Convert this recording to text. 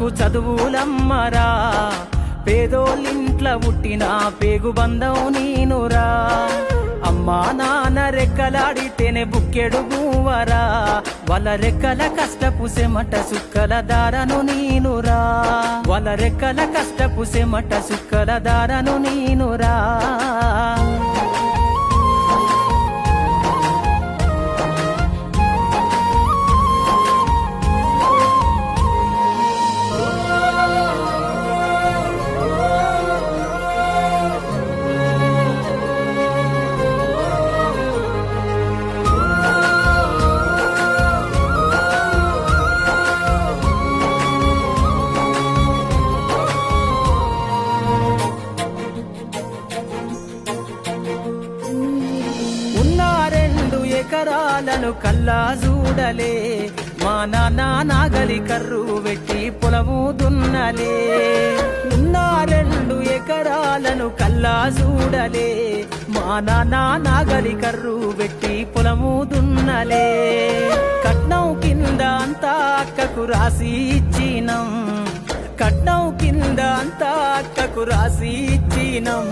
మనకు చదువులమ్మరా. పేదోళ్ళింట్ల పుట్టిన పేగు బంధం నీనురా. అమ్మా నాన్న రెక్కలాడితేనే బుక్కెడు గువ్వరా వల రెక్కల కష్టపు సెమట సుక్కల దారను నీనురా. వల రెక్కల కష్టపు సెమట సుక్కల దారను నీనురా. అక్షరాలను కల్లా చూడలే. మా నాన్న నాగలి కర్రు పెట్టి పొలము దున్నలే. ఉన్న రెండు ఎకరాలను కల్లా చూడలే. మా నాన్న నాగలి కర్రు పెట్టి పొలము దున్నలే. కట్నం కింద అంతా అక్కకు రాసి ఇచ్చినం. కట్నం కింద అంతా అక్కకు రాసి ఇచ్చినం.